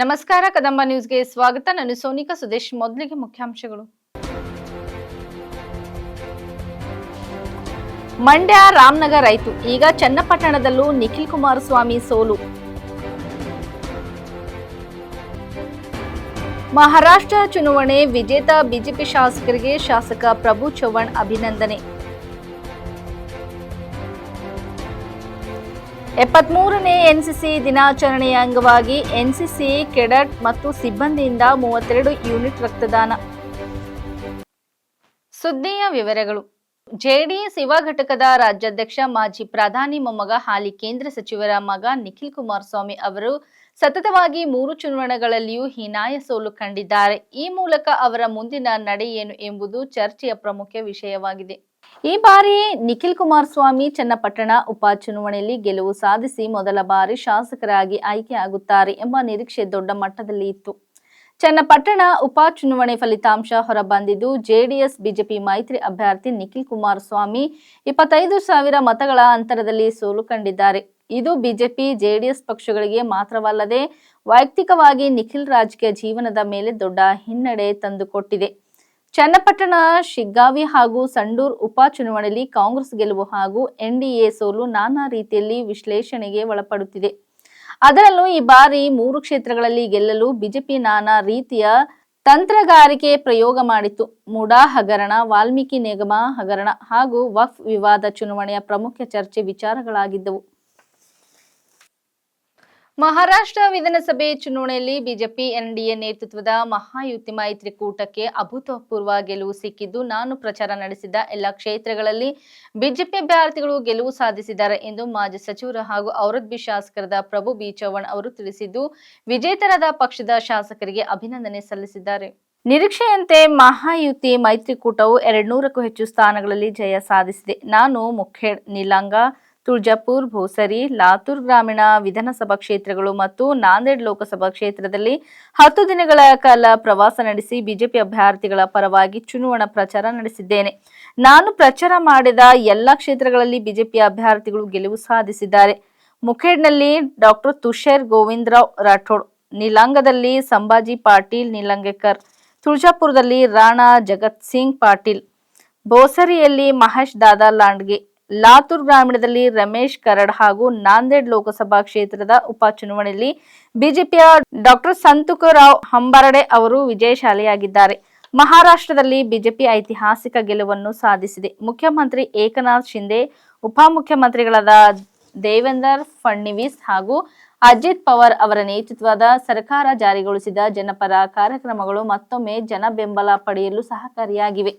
ನಮಸ್ಕಾರ, ಕದಂಬ ನ್ಯೂಸ್ಗೆ ಸ್ವಾಗತ. ನಾನು ಸೋನಿಕಾ ಸುದೇಶ್. ಮೊದಲಿಗೆ ಮುಖ್ಯಾಂಶಗಳು. ಮಂಡ್ಯ ರಾಮನಗರ ರೈತು. ಈಗ ಚನ್ನಪಟ್ಟಣದಲ್ಲೂ ನಿಖಿಲ್ ಕುಮಾರಸ್ವಾಮಿ ಸೋಲು. ಮಹಾರಾಷ್ಟ್ರ ಚುನಾವಣೆ, ವಿಜೇತ ಬಿಜೆಪಿ ಶಾಸಕರಿಗೆ ಶಾಸಕ ಪ್ರಭು ಚವ್ಹಾಣ್ ಅಭಿನಂದನೆ. ಎಪ್ಪತ್ಮೂರನೇ ಎನ್ಸಿಸಿ ದಿನಾಚರಣೆಯ ಅಂಗವಾಗಿ ಎನ್ಸಿಸಿ, ಕೆಡಟ್ ಮತ್ತು ಸಿಬ್ಬಂದಿಯಿಂದ ಮೂವತ್ತೆರಡು ಯೂನಿಟ್ ರಕ್ತದಾನ. ಸುದ್ದಿಯ ವಿವರಗಳು. ಜೆಡಿಎಸ್ ಯುವ ಘಟಕದ ರಾಜ್ಯಾಧ್ಯಕ್ಷ, ಮಾಜಿ ಪ್ರಧಾನಿ ಮೊಮ್ಮಗ, ಹಾಲಿ ಕೇಂದ್ರ ಸಚಿವರ ಮಗ ನಿಖಿಲ್ ಕುಮಾರಸ್ವಾಮಿ ಅವರು ಸತತವಾಗಿ ಮೂರು ಚುನಾವಣೆಗಳಲ್ಲಿಯೂ ಹೀನಾಯ ಸೋಲು ಕಂಡಿದ್ದಾರೆ. ಈ ಮೂಲಕ ಅವರ ಮುಂದಿನ ನಡೆ ಏನು ಎಂಬುದು ಚರ್ಚೆಯ ಪ್ರಮುಖ ವಿಷಯವಾಗಿದೆ. ಈ ಬಾರಿ ನಿಖಿಲ್ ಕುಮಾರಸ್ವಾಮಿ ಚನ್ನಪಟ್ಟಣ ಉಪಚುನಾವಣೆಯಲ್ಲಿ ಗೆಲುವು ಸಾಧಿಸಿ ಮೊದಲ ಬಾರಿ ಶಾಸಕರಾಗಿ ಆಯ್ಕೆಯಾಗುತ್ತಾರೆ ಎಂಬ ನಿರೀಕ್ಷೆ ದೊಡ್ಡ ಮಟ್ಟದಲ್ಲಿ ಇತ್ತು. ಚನ್ನಪಟ್ಟಣ ಉಪಚುನಾವಣೆ ಫಲಿತಾಂಶ ಹೊರಬಂದಿದ್ದು, ಜೆಡಿಎಸ್, ಬಿಜೆಪಿ ಮೈತ್ರಿ ಅಭ್ಯರ್ಥಿ ನಿಖಿಲ್ ಕುಮಾರಸ್ವಾಮಿ ಇಪ್ಪತ್ತೈದು ಸಾವಿರ ಮತಗಳ ಅಂತರದಲ್ಲಿ ಸೋಲು ಕಂಡಿದ್ದಾರೆ. ಇದು ಬಿಜೆಪಿ, ಜೆಡಿಎಸ್ ಪಕ್ಷಗಳಿಗೆ ಮಾತ್ರವಲ್ಲದೆ ವೈಯಕ್ತಿಕವಾಗಿ ನಿಖಿಲ್ ರಾಜಕೀಯ ಜೀವನದ ಮೇಲೆ ದೊಡ್ಡ ಹಿನ್ನಡೆ ತಂದುಕೊಟ್ಟಿದೆ. ಚನ್ನಪಟ್ಟಣ, ಶಿಗ್ಗಾವಿ ಹಾಗೂ ಸಂಡೂರ್ ಉಪಚುನಾವಣೆಯಲ್ಲಿ ಕಾಂಗ್ರೆಸ್ ಗೆಲುವು ಹಾಗೂ ಎನ್ಡಿಎ ಸೋಲು ನಾನಾ ರೀತಿಯಲ್ಲಿ ವಿಶ್ಲೇಷಣೆಗೆ ಒಳಪಡುತ್ತಿದೆ. ಅದರಲ್ಲೂ ಈ ಬಾರಿ ಮೂರು ಕ್ಷೇತ್ರಗಳಲ್ಲಿ ಗೆಲ್ಲಲು ಬಿಜೆಪಿ ನಾನಾ ರೀತಿಯ ತಂತ್ರಗಾರಿಕೆ ಪ್ರಯೋಗ ಮಾಡಿತು ಮುಡಾ, ಹಗರಣ, ವಾಲ್ಮೀಕಿ ನಿಗಮ, ಹಗರಣ ಹಾಗೂ ವಕ್ಫ್ ವಿವಾದ ಚುನಾವಣೆಯ ಪ್ರಮುಖ ಚರ್ಚೆ ವಿಚಾರಗಳಾಗಿದ್ದವು. ಮಹಾರಾಷ್ಟ್ರ ವಿಧಾನಸಭೆ ಚುನಾವಣೆಯಲ್ಲಿ ಬಿಜೆಪಿ ಎನ್ಡಿಎ ನೇತೃತ್ವದ ಮಹಾಯುತಿ ಮೈತ್ರಿಕೂಟಕ್ಕೆ ಅಭೂತಪೂರ್ವ ಗೆಲುವು ಸಿಕ್ಕಿದ್ದು, ನಾನು ಪ್ರಚಾರ ನಡೆಸಿದ ಎಲ್ಲ ಕ್ಷೇತ್ರಗಳಲ್ಲಿ ಬಿಜೆಪಿ ಅಭ್ಯರ್ಥಿಗಳು ಗೆಲುವು ಸಾಧಿಸಿದ್ದಾರೆ ಎಂದು ಮಾಜಿ ಸಚಿವರು ಹಾಗೂ ಔರದ್ಬಿ ಶಾಸಕರಾದ ಪ್ರಭು ಬಿ ಚೌಹಾಣ್ ಅವರು ತಿಳಿಸಿದ್ದು, ವಿಜೇತರಾದ ಪಕ್ಷದ ಶಾಸಕರಿಗೆ ಅಭಿನಂದನೆ ಸಲ್ಲಿಸಿದ್ದಾರೆ. ನಿರೀಕ್ಷೆಯಂತೆ ಮಹಾಯುತಿ ಮೈತ್ರಿಕೂಟವು ಎರಡ್ನೂರಕ್ಕೂ ಹೆಚ್ಚು ಸ್ಥಾನಗಳಲ್ಲಿ ಜಯ ಸಾಧಿಸಿದೆ. ನಾನು ಮುಖೇಡ್ ನಿಲಂಗ ತುಳಜಾಪುರ್, ಭೋಸರಿ, ಲಾತೂರ್ ಗ್ರಾಮೀಣ ವಿಧಾನಸಭಾ ಕ್ಷೇತ್ರಗಳು ಮತ್ತು ನಾಂದೇಡ್ ಲೋಕಸಭಾ ಕ್ಷೇತ್ರದಲ್ಲಿ ಹತ್ತು ದಿನಗಳ ಕಾಲ ಪ್ರವಾಸ ನಡೆಸಿ ಬಿಜೆಪಿ ಅಭ್ಯರ್ಥಿಗಳ ಪರವಾಗಿ ಚುನಾವಣಾ ಪ್ರಚಾರ ನಡೆಸಿದ್ದೇನೆ. ನಾನು ಪ್ರಚಾರ ಮಾಡಿದ ಎಲ್ಲ ಕ್ಷೇತ್ರಗಳಲ್ಲಿ ಬಿಜೆಪಿ ಅಭ್ಯರ್ಥಿಗಳು ಗೆಲುವು ಸಾಧಿಸಿದ್ದಾರೆ. ಮುಖೇಡ್ನಲ್ಲಿ ಡಾಕ್ಟರ್ ತುಷೇರ್ ಗೋವಿಂದರಾವ್ ರಾಠೋಡ್, ನಿಲಾಂಗದಲ್ಲಿ ಸಂಭಾಜಿ ಪಾಟೀಲ್ ನೀಲಂಗೇಕರ್, ತುಳ್ಜಾಪುರದಲ್ಲಿ ರಾಣಾ ಜಗತ್ ಸಿಂಗ್ ಪಾಟೀಲ್ ಬೋಸರಿಯಲ್ಲಿ ಮಹೇಶ್ ದಾದಾ ಲಾಂಡ್ಗೆ ಲಾತೂರ್ ಗ್ರಾಮೀಣದಲ್ಲಿ ರಮೇಶ್ ಕರಡ್ ಹಾಗೂ ನಾಂದೇಡ್ ಲೋಕಸಭಾ ಕ್ಷೇತ್ರದ ಉಪಚುನಾವಣೆಯಲ್ಲಿ ಬಿಜೆಪಿಯ ಡಾಕ್ಟರ್ ಸಂತುಕರಾವ್ ಹಂಬರಡೆ ಅವರು ವಿಜಯಶಾಲಿಯಾಗಿದ್ದಾರೆ ಮಹಾರಾಷ್ಟ್ರದಲ್ಲಿ ಬಿಜೆಪಿ ಐತಿಹಾಸಿಕ ಗೆಲುವನ್ನು ಸಾಧಿಸಿದೆ. ಮುಖ್ಯಮಂತ್ರಿ ಏಕನಾಥ್ ಶಿಂದೆ ಉಪಮುಖ್ಯಮಂತ್ರಿಗಳಾದ ದೇವೇಂದರ್ ಫಡ್ನವೀಸ್ ಹಾಗೂ ಅಜಿತ್ ಪವಾರ್ ಅವರ ನೇತೃತ್ವದ ಸರ್ಕಾರ ಜಾರಿಗೊಳಿಸಿದ ಜನಪರ ಕಾರ್ಯಕ್ರಮಗಳು ಮತ್ತೊಮ್ಮೆ ಜನ ಬೆಂಬಲ ಪಡೆಯಲು ಸಹಕಾರಿಯಾಗಿವೆ.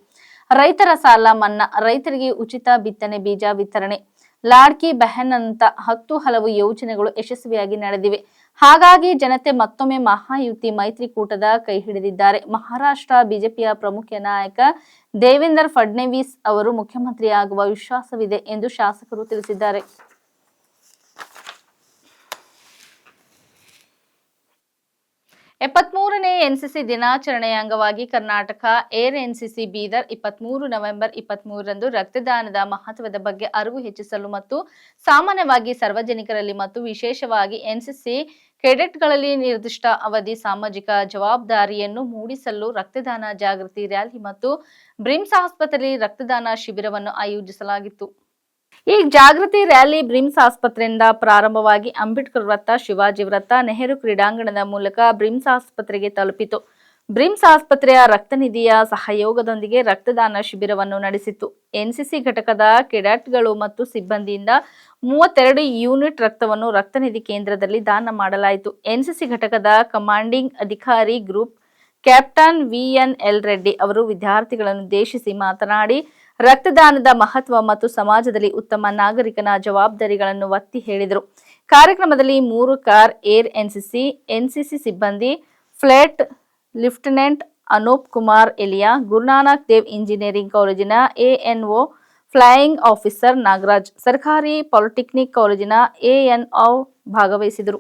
ರೈತರ ಸಾಲ ಮನ್ನಾ, ರೈತರಿಗೆ ಉಚಿತ ಬಿತ್ತನೆ, ಬೀಜ ವಿತರಣೆ, ಲಾಡ್ಕಿ ಬೆಹನ್ ಅಂತ ಹತ್ತು ಹಲವು ಯೋಜನೆಗಳು ಯಶಸ್ವಿಯಾಗಿ ನಡೆದಿವೆ. ಹಾಗಾಗಿ ಜನತೆ ಮತ್ತೊಮ್ಮೆ ಮಹಾಯುತಿ ಮೈತ್ರಿಕೂಟದ ಕೈ ಹಿಡಿದಿದ್ದಾರೆ. ಮಹಾರಾಷ್ಟ್ರ ಬಿಜೆಪಿಯ ಪ್ರಮುಖ ನಾಯಕ ದೇವೇಂದ್ರ ಫಡ್ನವೀಸ್ ಅವರು ಮುಖ್ಯಮಂತ್ರಿಯಾಗುವ ವಿಶ್ವಾಸವಿದೆ ಎಂದು ಶಾಸಕರು ತಿಳಿಸಿದ್ದಾರೆ. ಎಪ್ಪತ್ಮೂರನೇ ಎನ್ಸಿಸಿ ದಿನಾಚರಣೆಯ ಅಂಗವಾಗಿ ಕರ್ನಾಟಕ ಏರ್ ಎನ್ಸಿಸಿ ಬೀದರ್ ಇಪ್ಪತ್ಮೂರು ನವೆಂಬರ್ ಇಪ್ಪತ್ಮೂರರಂದು ರಕ್ತದಾನದ ಮಹತ್ವದ ಬಗ್ಗೆ ಅರಿವು ಹೆಚ್ಚಿಸಲು ಮತ್ತು ಸಾಮಾನ್ಯವಾಗಿ ಸಾರ್ವಜನಿಕರಲ್ಲಿ ಮತ್ತು ವಿಶೇಷವಾಗಿ ಎನ್ಸಿಸಿ ಕೆಡೆಟ್ಗಳಲ್ಲಿ ನಿರ್ದಿಷ್ಟ ಅವಧಿ ಸಾಮಾಜಿಕ ಜವಾಬ್ದಾರಿಯನ್ನು ಮೂಡಿಸಲು ರಕ್ತದಾನ ಜಾಗೃತಿ ರ್ಯಾಲಿ ಮತ್ತು ಬ್ರಿಮ್ಸ್ ಆಸ್ಪತ್ರೆಯಲ್ಲಿ ರಕ್ತದಾನ ಶಿಬಿರವನ್ನು ಆಯೋಜಿಸಲಾಗಿತ್ತು. ಈ ಜಾಗೃತಿ ರ್ಯಾಲಿ ಬ್ರಿಮ್ಸ್ ಆಸ್ಪತ್ರೆಯಿಂದ ಪ್ರಾರಂಭವಾಗಿ ಅಂಬೇಡ್ಕರ್ ವೃತ್ತ, ಶಿವಾಜಿ ವೃತ್ತ, ನೆಹರು ಕ್ರೀಡಾಂಗಣದ ಮೂಲಕ ಬ್ರಿಮ್ಸ್ ಆಸ್ಪತ್ರೆಗೆ ತಲುಪಿತು. ಬ್ರಿಮ್ಸ್ ಆಸ್ಪತ್ರೆಯ ರಕ್ತನಿಧಿಯ ಸಹಯೋಗದೊಂದಿಗೆ ರಕ್ತದಾನ ಶಿಬಿರವನ್ನು ನಡೆಸಿತು ಎನ್ಸಿಸಿ ಘಟಕದ ಕೆಡಟ್ಗಳು ಮತ್ತು ಸಿಬ್ಬಂದಿಯಿಂದ ಮೂವತ್ತೆರಡು ಯೂನಿಟ್ ರಕ್ತವನ್ನು ರಕ್ತನಿಧಿ ಕೇಂದ್ರದಲ್ಲಿ ದಾನ ಮಾಡಲಾಯಿತು. ಎನ್ಸಿಸಿ ಘಟಕದ ಕಮಾಂಡಿಂಗ್ ಅಧಿಕಾರಿ group captain VN L Reddy ಅವರು ವಿದ್ಯಾರ್ಥಿಗಳನ್ನು ಉದ್ದೇಶಿಸಿ ಮಾತನಾಡಿ ರಕ್ತದಾನದ ಮಹತ್ವ ಮತ್ತು ಸಮಾಜದಲ್ಲಿ ಉತ್ತಮ ನಾಗರಿಕನ ಜವಾಬ್ದಾರಿಗಳನ್ನು ಒತ್ತಿ ಹೇಳಿದರು. ಕಾರ್ಯಕ್ರಮದಲ್ಲಿ ಮೂರು ಕಾರ್, ಏರ್ ಎನ್ಸಿಸಿ ಎನ್ಸಿಸಿ ಸಿಬ್ಬಂದಿ, flight lieutenant Anoop Kumar Eliya, Guru Nanak Dev engineering ಕಾಲೇಜಿನ ಎಎನ್ಒ ಫ್ಲೈಯಿಂಗ್ ಆಫೀಸರ್ ನಾಗರಾಜ್, ಸರ್ಕಾರಿ ಪಾಲಿಟೆಕ್ನಿಕ್ ಕಾಲೇಜಿನ ಎಎನ್ಒ ಭಾಗವಹಿಸಿದರು.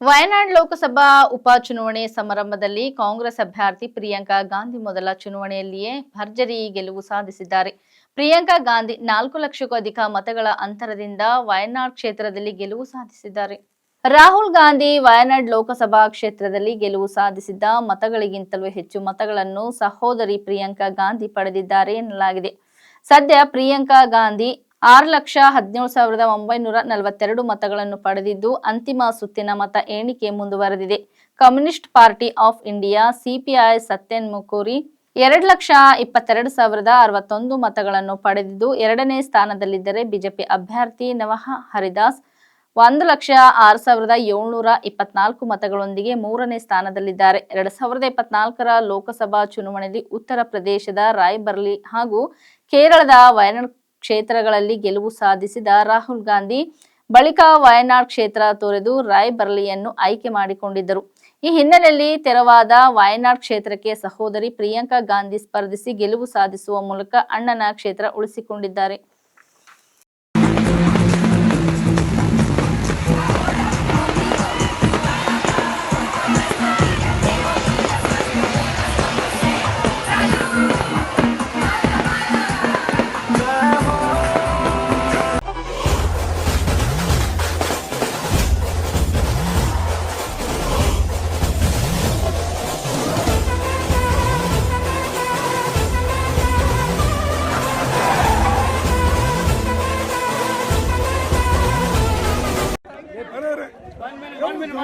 ವಯನಾಡ್ ಲೋಕಸಭಾ ಉಪಚುನಾವಣೆ ಸಮಾರಂಭದಲ್ಲಿ ಕಾಂಗ್ರೆಸ್ ಅಭ್ಯರ್ಥಿ ಪ್ರಿಯಾಂಕಾ ಗಾಂಧಿ ಮೊದಲ ಚುನಾವಣೆಯಲ್ಲಿಯೇ ಭರ್ಜರಿ ಗೆಲುವು ಸಾಧಿಸಿದ್ದಾರೆ. ಪ್ರಿಯಾಂಕಾ ಗಾಂಧಿ ನಾಲ್ಕು ಲಕ್ಷಕ್ಕೂ ಅಧಿಕ ಮತಗಳ ಅಂತರದಿಂದ ವಯನಾಡ್ ಕ್ಷೇತ್ರದಲ್ಲಿ ಗೆಲುವು ಸಾಧಿಸಿದ್ದಾರೆ. ರಾಹುಲ್ ಗಾಂಧಿ ವಯನಾಡ್ ಲೋಕಸಭಾ ಕ್ಷೇತ್ರದಲ್ಲಿ ಗೆಲುವು ಸಾಧಿಸಿದ್ದ ಮತಗಳಿಗಿಂತಲೂ ಹೆಚ್ಚು ಮತಗಳನ್ನು ಸಹೋದರಿ ಪ್ರಿಯಾಂಕಾ ಗಾಂಧಿ ಪಡೆದಿದ್ದಾರೆ ಎನ್ನಲಾಗಿದೆ. ಸದ್ಯ ಪ್ರಿಯಾಂಕಾ ಗಾಂಧಿ ಆರು ಲಕ್ಷ ಹದಿನೇಳು ಸಾವಿರದ ಒಂಬೈನೂರ ನಲವತ್ತೆರಡು ಮತಗಳನ್ನು ಪಡೆದಿದ್ದು, ಅಂತಿಮ ಸುತ್ತಿನ ಮತ ಎಣಿಕೆ ಮುಂದುವರೆದಿದೆ. Communist party of India, CPI Satyan Mukuri, ಎರಡು ಲಕ್ಷ ಇಪ್ಪತ್ತೆರಡು ಸಾವಿರದ ಅರವತ್ತೊಂದು ಮತಗಳನ್ನು ಪಡೆದಿದ್ದು, ಎರಡನೇ ಸ್ಥಾನದಲ್ಲಿದ್ದರೆ ಬಿಜೆಪಿ ಅಭ್ಯರ್ಥಿ ನವಹ ಹರಿದಾಸ್, ಒಂದು ಲಕ್ಷ ಆರು ಸಾವಿರದ ಏಳ್ನೂರ ಇಪ್ಪತ್ನಾಲ್ಕು ಮತಗಳೊಂದಿಗೆ ಮೂರನೇ ಸ್ಥಾನದಲ್ಲಿದ್ದಾರೆ. ಎರಡು ಸಾವಿರದ ಇಪ್ಪತ್ನಾಲ್ಕರ ಲೋಕಸಭಾ ಚುನಾವಣೆಯಲ್ಲಿ ಉತ್ತರ ಪ್ರದೇಶದ ರಾಯ್ಬರ್ಲಿ ಹಾಗೂ ಕೇರಳದ ವಯನಾಡ್ ಕ್ಷೇತ್ರಗಳಲ್ಲಿ ಗೆಲುವು ಸಾಧಿಸಿದ ರಾಹುಲ್ ಗಾಂಧಿ ಬಳಿಕ ವಯನಾಡ್ ಕ್ಷೇತ್ರ ತೊರೆದು ರಾಯ್ಬರ್ಲಿಯನ್ನು ಆಯ್ಕೆ ಮಾಡಿಕೊಂಡಿದ್ದರು. ಈ ಹಿನ್ನೆಲೆಯಲ್ಲಿ ತೆರವಾದ ವಯನಾಡ್ ಕ್ಷೇತ್ರಕ್ಕೆ ಸಹೋದರಿ ಪ್ರಿಯಾಂಕಾ ಗಾಂಧಿ ಸ್ಪರ್ಧಿಸಿ ಗೆಲುವು ಸಾಧಿಸುವ ಮೂಲಕ ಅಣ್ಣನ ಕ್ಷೇತ್ರ ಉಳಿಸಿಕೊಂಡಿದ್ದಾರೆ.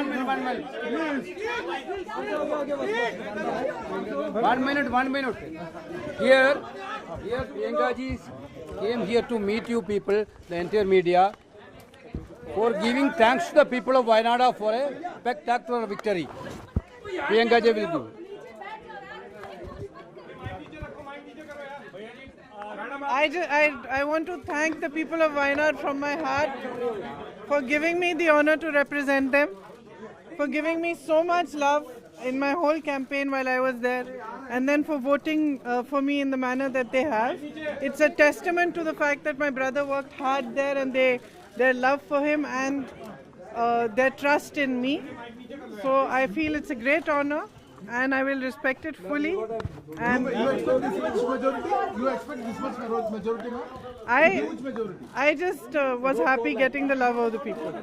One minute, one minute, one minute. One minute. Here, here Priyanka came here to meet you people, the entire media, for giving thanks to the people of Wayanada for a spectacular victory. Priyanka ji will give. I, ju- I, I want to thank the people of Wayanad from my heart for giving me the honor to represent them, for giving me so much love in my whole campaign while I was there, and then for voting uh, for me in the manner that they have. It's a testament to the fact that my brother worked hard there and they, their love for him and uh, their trust in me. So I feel it's a great honor and I will respect it fully. And You expect this much majority? You expect this much majority, ma'am? I. I just uh, was happy getting the love of the people.